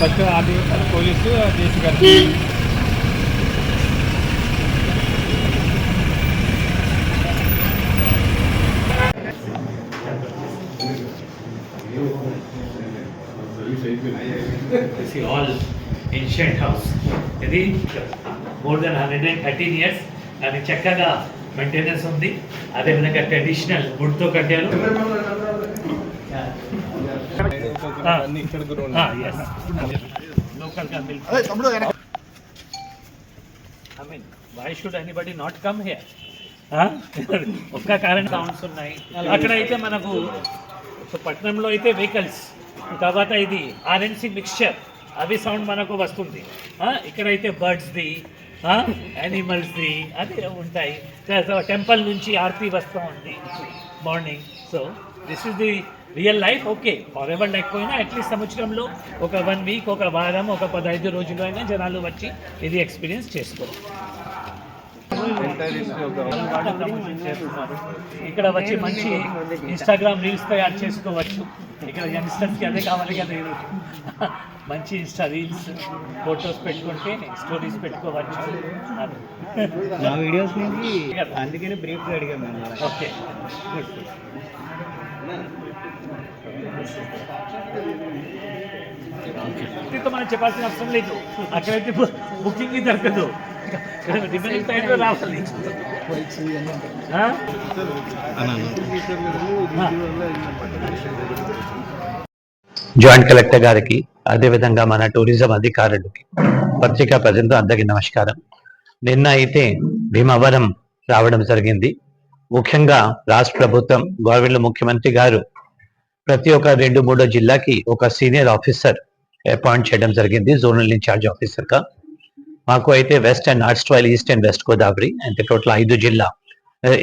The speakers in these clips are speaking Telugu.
First RT police JC This is all ancient house. ఇది more than hundred and thirteen years అది చక్కగా మెయింటెనెన్స్ ఉంది. అదేవిధంగా ట్రెడిషనల్ వుడ్తో కట్టారు. అన్ని ఇక్కడ కూడా local I mean why should anybody not come here ఒక్క కారణం సౌండ్స్ ఉన్నాయి. అక్కడ అయితే మనకు సో పట్టణంలో అయితే వెహికల్స్ తర్వాత ఇది ఆర్ఎన్సీ మిక్స్చర్ అవి సౌండ్ మనకు వస్తుంది. ఇక్కడైతే బర్డ్స్ది యానిమల్స్ది అది ఉంటాయి. టెంపుల్ నుంచి ఆర్తి వస్తూ ఉంది. Morning so this is the real life okay. Forever లేకపోయినా అట్లీస్ట్ సంవత్సరంలో ఒక వన్ వీక్ ఒక వారం ఒక పదహైదు రోజులు అయినా జనాలు వచ్చి ఇది ఎక్స్పీరియన్స్ చేసుకోవాలి ఇక్కడ వచ్చి మంచి ఇన్స్టాగ్రామ్ రీల్స్ తయారు చేసుకోవచ్చు. ఇక్కడ యంగ్స్టర్స్కి అదే కావాలి కదా ఈరోజు మంచి ఇన్స్టా రీల్స్ ఫొటోస్ పెట్టుకుంటే స్టోరీస్ పెట్టుకోవచ్చు. మా వీడియోస్ నుంచి అందుకని బ్రీఫ్గా అడిగాం మేము ఓకే. దీంతో మనం చెప్పాల్సిన అవసరం లేదు. అక్కడైతే బుకింగ్ దొరకదు రిమైనింగ్ టైంలో రావాలి. జాయింట్ కలెక్టర్ గారికి అదేవిధంగా మన టూరిజం అధికారులకి పత్రికా ప్రజలతో అందరికీ నమస్కారం. నిన్న అయితే భీమవరం రావడం జరిగింది. ముఖ్యంగా రాష్ట్ర ప్రభుత్వం గవర్నమెంట్ ముఖ్యమంత్రి గారు ప్రతి ఒక్క రెండు మూడో జిల్లాకి ఒక సీనియర్ ఆఫీసర్ అపాయింట్ చేయడం జరిగింది జోనల్ ఇన్ఛార్జ్ ఆఫీసర్గా మాకు అయితే west and north while east and west Godavari అంటే టోటల్ ఐదు జిల్లా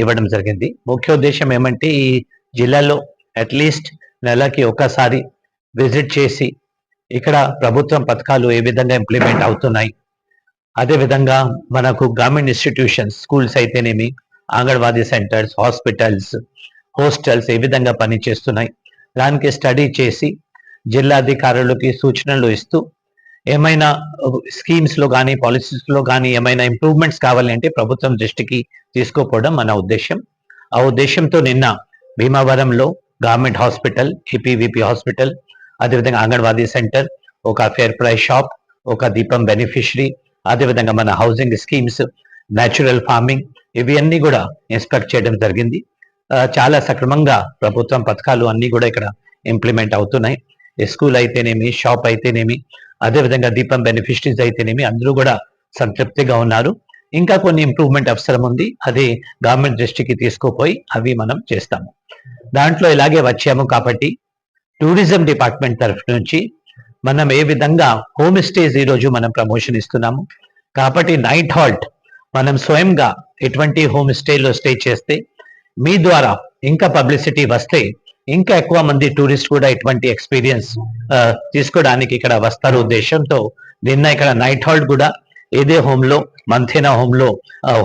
ఇవ్వడం జరిగింది. ముఖ్య ఉద్దేశం ఏమంటే ఈ జిల్లాలో అట్లీస్ట్ నెలకి ఒకసారి విజిట్ చేసి ఇక్కడ ప్రభుత్వం పథకాలు ఏ విధంగా ఇంప్లిమెంట్ అవుతున్నాయి. అదేవిధంగా మనకు గవర్నమెంట్ ఇన్స్టిట్యూషన్స్ స్కూల్స్ అయితేనేమి అంగన్వాడీ సెంటర్స్ హాస్పిటల్స్ హోస్టల్స్ ఏ విధంగా పనిచేస్తున్నాయి. దానికి స్టడీ చేసి జిల్లాధికారులకి సూచనలు ఇస్తూ ఏమైనా స్కీమ్స్లో కానీ పాలసీస్లో కానీ ఏమైనా ఇంప్రూవ్మెంట్స్ కావాలి అంటే ప్రభుత్వం దృష్టికి తీసుకోపోవడం మన ఉద్దేశం ఆ ఉద్దేశంతో నిన్న భీమవరంలో గవర్నమెంట్ హాస్పిటల్ ఏపీవిపి హాస్పిటల్ అదేవిధంగా అంగన్వాడీ సెంటర్ ఒక ఫేర్ ప్రైస్ షాప్ ఒక దీపం బెనిఫిషరీ అదేవిధంగా మన హౌసింగ్ స్కీమ్స్ న్యాచురల్ ఫార్మింగ్ ఇవి కూడా ఇన్స్పెక్ట్ చేయడం జరిగింది. చాలా సక్రమంగా ప్రభుత్వం పథకాలు అన్ని కూడా ఇక్కడ ఇంప్లిమెంట్ అవుతున్నాయి. స్కూల్ అయితేనేమి షాప్ అయితేనేమి అదేవిధంగా దీపం బెనిఫిషరీస్ అయితేనేమి అందరూ కూడా సంతృప్తిగా ఉన్నారు. ఇంకా కొన్ని ఇంప్రూవ్మెంట్ అవసరం ఉంది. అది గవర్నమెంట్ దృష్టికి తీసుకుపోయి అవి మనం చేస్తాము. దాంట్లో ఇలాగే వచ్చాము కాబట్టి టూరిజం డిపార్ట్మెంట్ తరఫు నుంచి మనం ఏ విధంగా హోమ్ స్టేస్ ఈ రోజు మనం ప్రమోషన్ ఇస్తున్నాము. కాబట్టి నైట్ హాల్ట్ మనం స్వయంగా ఎటువంటి హోమ్ స్టేలో స్టే చేస్తే మీ ద్వారా ఇంకా పబ్లిసిటీ వస్తే ఇంకా ఎక్కువ మంది టూరిస్ట్ కూడా ఇటువంటి ఎక్స్పీరియన్స్ తీసుకోవడానికి ఇక్కడ వస్తారు. ఉద్దేశంతో నిన్న ఇక్కడ నైట్ హాల్ట్ కూడా ఏదే హోమ్లో మంథేనా హోమ్లో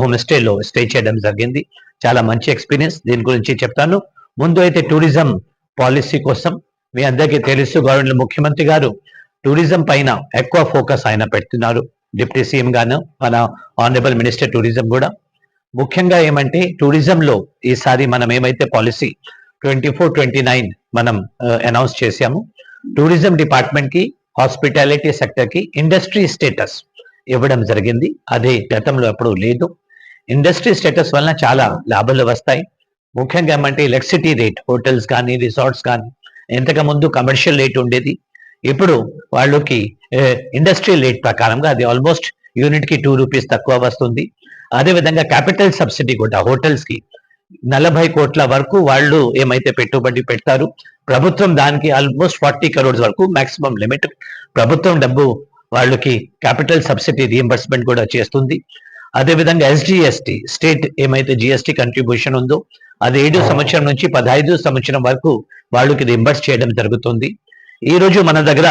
హోమ్ స్టేలో స్టే చేయడం జరిగింది. చాలా మంచి ఎక్స్పీరియన్స్. దీని గురించి చెప్తాను. ముందు అయితే టూరిజం పాలసీ కోసం మీ అందరికీ తెలుసు గవర్నమెంట్ ముఖ్యమంత్రి గారు టూరిజం పైన ఎక్కువ ఫోకస్ ఆయన పెడుతున్నారు. డిప్యూటీ సీఎం గాను మన ఆనరబుల్ మినిస్టర్ టూరిజం కూడా. ముఖ్యంగా ఏమంటే టూరిజంలో ఈసారి మనం ఏమైతే policy twenty four twenty nine మనం అనౌన్స్ చేశాము టూరిజం డిపార్ట్మెంట్కి హాస్పిటాలిటీ సెక్టర్కి ఇండస్ట్రీ స్టేటస్ ఇవ్వడం జరిగింది. అదే గతంలో ఎప్పుడు లేదు. ఇండస్ట్రీ స్టేటస్ వలన చాలా లాభాలు వస్తాయి. ముఖ్యంగా ఏమంటే ఎలక్ట్రిసిటీ రేట్ హోటల్స్ కానీ రిసార్ట్స్ కానీ ఇంతకు ముందు కమర్షియల్ రేట్ ఉండేది. ఇప్పుడు వాళ్ళకి ఇండస్ట్రియల్ రేట్ ప్రకారంగా అది ఆల్మోస్ట్ యూనిట్కి టూ రూపీస్ తక్కువ వస్తుంది. అదే విధంగా క్యాపిటల్ సబ్సిడీ కూడా హోటల్స్కి నలభై కోట్ల వరకు వాళ్ళు ఏమైతే పెట్టుబడి పెడతారు ప్రభుత్వం దానికి ఆల్మోస్ట్ ఫార్టీ కరోడ్స్ వరకు మాక్సిమం లిమిట్ ప్రభుత్వం డబ్బు వాళ్ళకి క్యాపిటల్ సబ్సిడీ రీఎంబర్స్మెంట్ కూడా చేస్తుంది. అదే విధంగా ఎస్జిఎస్టి స్టేట్ ఏమైతే జిఎస్టి కంట్రిబ్యూషన్ ఉందో అది ఏడు సంవత్సరం నుంచి పదహైదు సంవత్సరం వరకు వాళ్ళకి రీఎంబర్స్ చేయడం జరుగుతుంది. ఈ రోజు మన దగ్గర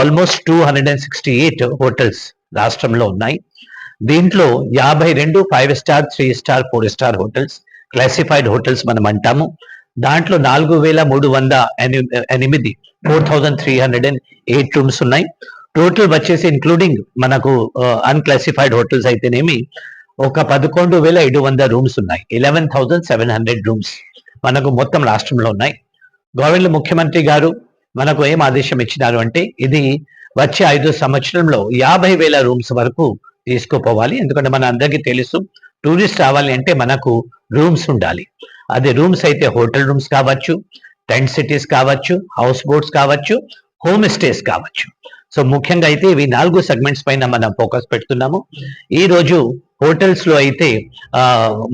almost two hundred and sixty eight hotels రాష్ట్రంలో ఉన్నాయి. దీంట్లో యాభై రెండు five star three star four star hotels classified hotels మనం అంటాము దాంట్లో నాలుగు వేల మూడు వంద ఎనిమిది four thousand three hundred and eight rooms ఉన్నాయి. టోటల్ వచ్చేసి ఇంక్లూడింగ్ మనకు అన్క్లాసిఫైడ్ హోటల్స్ అయితేనేమి ఒక పదకొండు వేల ఐదు వంద రూమ్స్ ఉన్నాయి. Eleven thousand seven hundred rooms మనకు మొత్తం రాష్ట్రంలో ఉన్నాయి. గవర్నమెంట్ ముఖ్యమంత్రి గారు మనకు ఏం ఆదేశం ఇచ్చినారు అంటే ఇది వచ్చే ఐదు సంవత్సరంలో యాభై వేల రూమ్స్ వరకు తీసుకుపోవాలి. ఎందుకంటే మన అందరికీ తెలుసు టూరిస్ట్ రావాలి అంటే మనకు రూమ్స్ ఉండాలి. అదే రూమ్స్ అయితే హోటల్ రూమ్స్ కావచ్చు టెంట్ సిటీస్ కావచ్చు హౌస్ బోట్స్ కావచ్చు హోమ్ స్టేస్ కావచ్చు. సో ముఖ్యంగా అయితే ఇవి నాలుగు సెగ్మెంట్స్ పైన మనం ఫోకస్ పెడుతున్నాము. ఈ రోజు హోటల్స్లో అయితే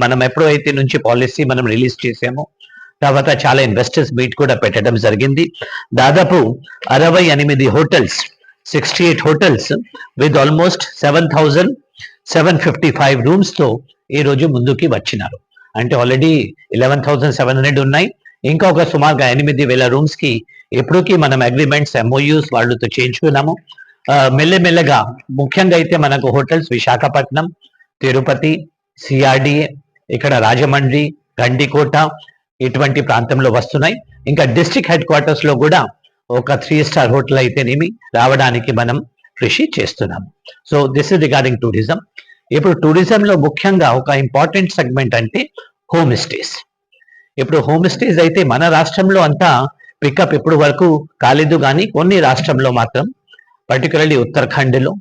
మనం ఎప్పుడైతే నుంచి పాలసీ మనం రిలీజ్ చేసామో తర్వాత చాలా ఇన్వెస్టర్స్ మీట్ కూడా పెట్టడం జరిగింది. దాదాపు అరవై ఎనిమిది hotels sixty eight hotels with almost seven thousand seven fifty five రూమ్స్తో ఈరోజు ఈ రోజు ముందుకి వచ్చినారు. అంటే already eleven thousand seven hundred ఉన్నాయి. ఇంకా ఒక సుమారుగా ఎనిమిది వేల రూమ్స్కి మనం అగ్రిమెంట్స్ ఎంఓయూస్ వాళ్ళతో చేయించుకున్నాము. మెల్లమెల్లగా ముఖ్యంగా అయితే మనకు హోటల్స్ విశాఖపట్నం తిరుపతి సిఆర్డిఏ ఇక్కడ రాజమండ్రి గండికోట ఇటువంటి ప్రాంతంలో వస్తున్నాయి. ఇంకా డిస్ట్రిక్ట్ హెడ్ క్వార్టర్స్లో కూడా ఒక త్రీ స్టార్ హోటల్ అయితేనేమి రావడానికి మనం కృషి చేస్తున్నాం. So this is regarding tourism ఇప్పుడు టూరిజంలో లో ముఖ్యంగా ఒక ఇంపార్టెంట్ సెగ్మెంట్ అంటే హోమ్ స్టేస్ ఇప్పుడు హోమ్ స్టేస్ అయితే మన రాష్ట్రంలో అంతా పికప్ ఇప్పుడు వరకు కాలేదు కానీ కొన్ని రాష్ట్రంలో మాత్రం పర్టికులర్లీ ఉత్తరాఖండ్లో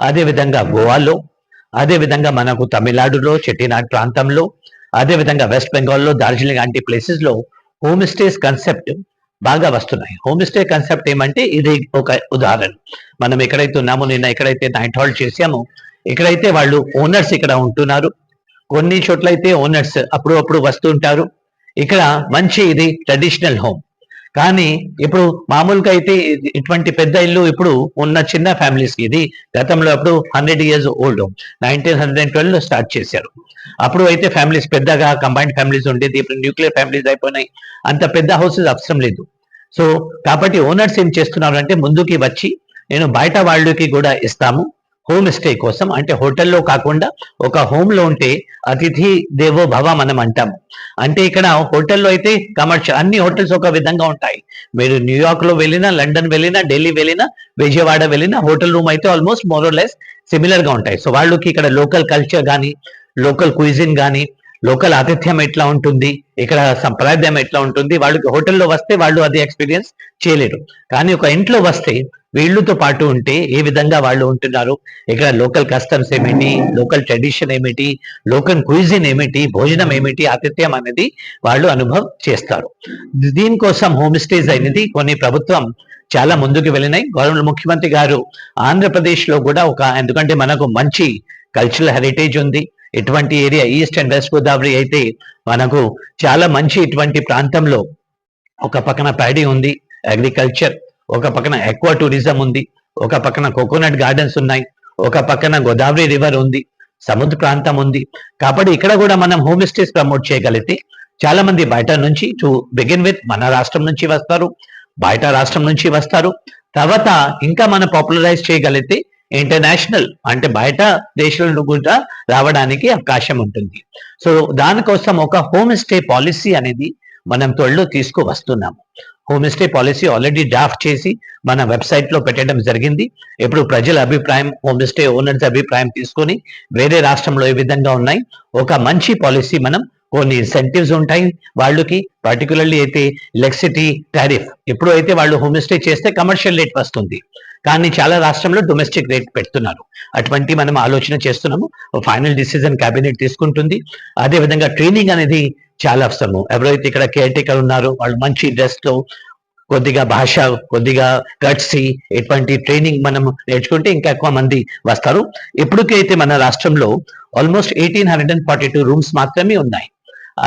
అదే విధంగా గోవాలో అదే విధంగా మనకు తమిళనాడులో చెట్టినాడు ప్రాంతంలో అదే విధంగా వెస్ట్ బెంగాల్లో డార్జిలింగ్ లాంటి ప్లేసెస్లో హోమ్ స్టేస్ కన్సెప్ట్ బాగా వస్తున్నాయి. హోమ్ స్టే కన్సెప్ట్ ఏమంటే ఇది ఒక ఉదాహరణ. మనం ఎక్కడైతే ఉన్నామో నిన్న ఎక్కడైతే నైట్ హాల్ చేసామో ఇక్కడైతే వాళ్ళు ఓనర్స్ ఇక్కడ ఉంటున్నారు కొన్ని చోట్ల అయితే ఓనర్స్ అప్పుడు అప్పుడు వస్తుంటారు ఇక్కడ మంచి ఇది ట్రెడిషనల్ హోమ్ కానీ ఇప్పుడు మామూలుగా అయితే ఇటువంటి పెద్ద ఇల్లు ఇప్పుడు ఉన్న చిన్న ఫ్యామిలీస్కి ఇది గతంలో అప్పుడు hundred years old nineteen hundred ట్వెల్వ్లో start చేశారు. అప్పుడు అయితే ఫ్యామిలీస్ పెద్దగా కంబైన్డ్ ఫ్యామిలీస్ ఉండేది ఇప్పుడు న్యూక్లియర్ ఫ్యామిలీస్ అయిపోయినాయి. అంత పెద్ద హౌసెస్ అవసరం లేదు. సో కాబట్టి ఓనర్స్ ఏం చేస్తున్నారు అంటే ముందుకి వచ్చి నేను బయట వాళ్ళకి కూడా ఇస్తాము. హోమ్ స్టే కోసం అంటే హోటల్లో కాకుండా ఒక హోమ్లో ఉంటే అతిథి దేవో భవ మనం అంటాం. అంటే ఇక్కడ హోటల్లో అయితే కమర్షియల్ అన్ని హోటల్స్ ఒక విధంగా ఉంటాయి. మీరు న్యూయార్క్లో వెళ్ళినా లండన్ వెళ్ళినా ఢిల్లీ వెళ్ళినా విజయవాడ వెళ్ళినా హోటల్ రూమ్ అయితే ఆల్మోస్ట్ మోరోలెస్ సిమిలర్గా ఉంటాయి. సో వాళ్ళకి ఇక్కడ లోకల్ కల్చర్ కానీ లోకల్ క్విజిన్ కానీ లోకల్ ఆతిథ్యం ఎట్లా ఉంటుంది ఇక్కడ సంప్రదాయం ఎట్లా ఉంటుంది వాళ్ళకి హోటల్లో వస్తే వాళ్ళు అది ఎక్స్పీరియన్స్ చేయలేరు. కానీ ఒక ఇంట్లో వస్తే వీళ్ళతో పాటు ఉంటే ఏ విధంగా వాళ్ళు ఉంటున్నారు? ఇక్కడ లోకల్ కస్టమ్స్ ఏమిటి? లోకల్ ట్రెడిషన్ ఏమిటి? లోకల్ క్విజిన్ ఏమిటి? భోజనం ఏమిటి? ఆతిథ్యం అనేది వాళ్ళు అనుభవం చేస్తారు. దీనికోసం హోమ్ స్టేస్ అనేది కొన్ని ప్రభుత్వం చాలా ముందుకు వెళ్ళినాయి. గవర్నమెంట్ ముఖ్యమంత్రి గారు ఆంధ్రప్రదేశ్లో కూడా ఒక ఎందుకంటే మనకు మంచి కల్చరల్ హెరిటేజ్ ఉంది. ఇటువంటి area east and west Godavari అయితే మనకు చాలా మంచి ఇటువంటి ప్రాంతంలో ఒక పక్కన ప్యాడీ ఉంది. అగ్రికల్చర్ ఒక పక్కన ఎక్వా టూరిజం ఉంది ఒక పక్కన కోకోనట్ గార్డెన్స్ ఉన్నాయి ఒక పక్కన గోదావరి రివర్ ఉంది సముద్ర ప్రాంతం ఉంది. కాబట్టి ఇక్కడ కూడా మనం హోమ్ స్టేస్ ప్రమోట్ చేయగలిగితే చాలా మంది బయట నుంచి టు బిగిన్ విత్ మన రాష్ట్రం నుంచి వస్తారు బయట రాష్ట్రం నుంచి వస్తారు. తర్వాత ఇంకా మనం పాపులరైజ్ చేయగలిగితే ఇంటర్నేషనల్ అంటే బయట దేశాలను కూడా రావడానికి అవకాశం ఉంటుంది. సో దానికోసం ఒక హోమ్ స్టే పాలసీ అనేది మనం త్వరలో తీసుకువస్తున్నాము. హోమ్స్టే పాలసీ ఆల్రెడీ డ్రాఫ్ట్ చేసి మన వెబ్సైట్లో పెట్టడం జరిగింది. ఇప్పుడు ప్రజల అభిప్రాయం హోమ్ స్టే ఓనర్స్ అభిప్రాయం తీసుకొని వేరే రాష్ట్రంలో ఏ విధంగా ఉన్నాయి? ఒక మంచి పాలసీ మనం కొన్ని ఇన్సెంటివ్స్ ఉంటాయి వాళ్ళకి పర్టికులర్లీ అయితే ఎలక్ట్రిసిటీ టారిఫ్ ఎప్పుడు అయితే వాళ్ళు హోమ్ స్టే చేస్తే కమర్షియల్ రేట్ వస్తుంది. కానీ చాలా రాష్ట్రంలో డొమెస్టిక్ రేట్ పెడుతున్నారు. అటువంటి మనం ఆలోచన చేస్తున్నాము. ఫైనల్ డిసిజన్ కేబినెట్ తీసుకుంటుంది. అదే విధంగా ట్రైనింగ్ అనేది చాలా అవసరము. ఎవరైతే ఇక్కడ కేర్ టేకర్ ఉన్నారో వాళ్ళు మంచి డ్రెస్లో కొద్దిగా భాష కొద్దిగా గట్సి ఇటువంటి ట్రైనింగ్ మనం నేర్చుకుంటే ఇంకా ఎక్కువ మంది వస్తారు. ఇప్పటికైతే మన రాష్ట్రంలో almost eighteen hundred and forty two rooms మాత్రమే ఉన్నాయి.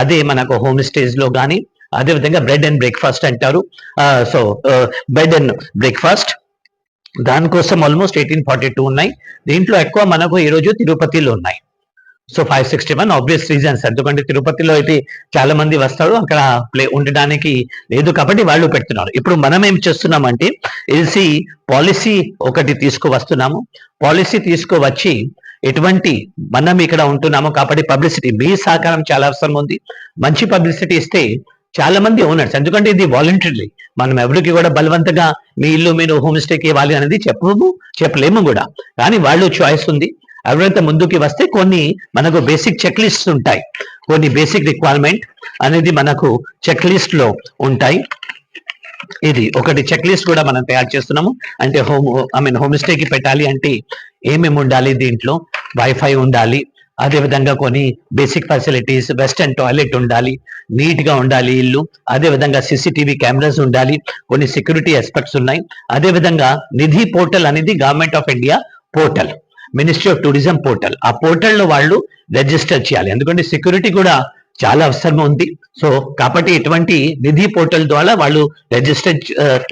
అదే మనకు హోమ్ స్టేజ్లో కానీ అదే విధంగా బ్రెడ్ అండ్ బ్రేక్ఫాస్ట్ అంటారు. సో బెడ్ అండ్ బ్రేక్ఫాస్ట్ దానికోసం ఆల్మోస్ట్ ఎయిటీన్ ఫార్టీ టూ ఉన్నాయి. దీంట్లో ఎక్కువ మనకు ఈ రోజు తిరుపతిలో ఉన్నాయి. So five sixty one obvious reasons ఎందుకంటే తిరుపతిలో అయితే చాలా మంది వస్తారు. అక్కడ ప్లే ఉండడానికి లేదు కాబట్టి వాళ్ళు పెడుతున్నారు. ఇప్పుడు మనం ఏం చేస్తున్నామంటే ఎల్సి పాలసీ ఒకటి తీసుకువస్తున్నాము. పాలసీ తీసుకువచ్చి ఎటువంటి మనం ఇక్కడ ఉంటున్నాము కాబట్టి పబ్లిసిటీ మీ సహకారం చాలా అవసరం ఉంది. మంచి పబ్లిసిటీ ఇస్తే చాలా మంది ఓనర్స్ ఎందుకంటే ఇది వాలంటరీ మనం ఎవరికి కూడా బలవంతంగా మీ ఇల్లు మీరు హోమ్ స్టేకి ఇవ్వాలి అనేది చెప్పము చెప్పలేము కూడా. కానీ వాళ్ళు చాయిస్ ఉంది. ఎవరైతే ముందుకి వస్తే కొన్ని మనకు బేసిక్ చెక్ లిస్ట్ ఉంటాయి. కొన్ని బేసిక్ రిక్వైర్మెంట్ అనేది మనకు చెక్ లిస్ట్లో ఉంటాయి. ఇది ఒకటి చెక్ లిస్ట్ కూడా మనం తయారు చేస్తున్నాము. అంటే హోమ్ ఐ మీన్ హోమ్ స్టేకి పెట్టాలి అంటే ఏమేమి ఉండాలి దీంట్లో? వైఫై ఉండాలి. అదే విధంగా కొన్ని బేసిక్ ఫెసిలిటీస్ వెస్టర్న్ టాయిలెట్ ఉండాలి. నీట్గా ఉండాలి ఇల్లు. అదే విధంగా సీసీటీవీ కెమెరాస్ ఉండాలి. కొన్ని సెక్యూరిటీ ఆస్పెక్ట్స్ ఉన్నాయి. అదే విధంగా నిధి పోర్టల్ అనేది government of India portal ministry of tourism portal ఆ పోర్టల్లో వాళ్ళు రిజిస్టర్ చేయాలి. ఎందుకంటే సెక్యూరిటీ కూడా చాలా అవసరం ఉంది. సో కాబట్టి ఇటువంటి నిధి పోర్టల్ ద్వారా వాళ్ళు రిజిస్టర్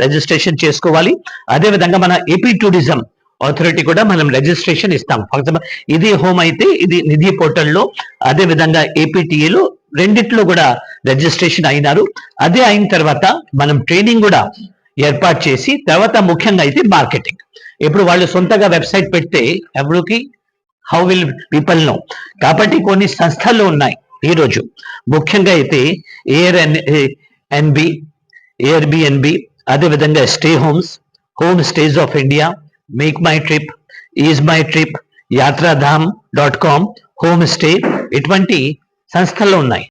రిజిస్ట్రేషన్ చేసుకోవాలి. అదే విధంగా మన ఏపీ టూరిజం అథారిటీ కూడా మనం రిజిస్ట్రేషన్ ఇస్తాం. ఇది హోమ్ అయితే ఇది నిధి పోర్టల్లో అదే విధంగా ఏపీటీఏలో రెండిట్లో కూడా రిజిస్ట్రేషన్ అయినారు. అదే అయిన తర్వాత మనం ట్రైనింగ్ కూడా ఏర్పాటు చేసి తర్వాత ముఖ్యంగా అయితే మార్కెటింగ్ ఇప్పుడు వాళ్ళు సొంతగా వెబ్సైట్ పెడితే ఎవరికి? హౌ విల్ పీపుల్ నో కాబట్టి కొన్ని సంస్థలు ఉన్నాయి ఈ రోజు ముఖ్యంగా అయితే ఎయిర్ ఎన్ ఎన్బి ఎయిర్ అదేవిధంగా అదే విధంగా stay homes homestays of India make my trip ease my trip Yatradham dot com homestay ఇటువంటి సంస్థలు ఉన్నాయి.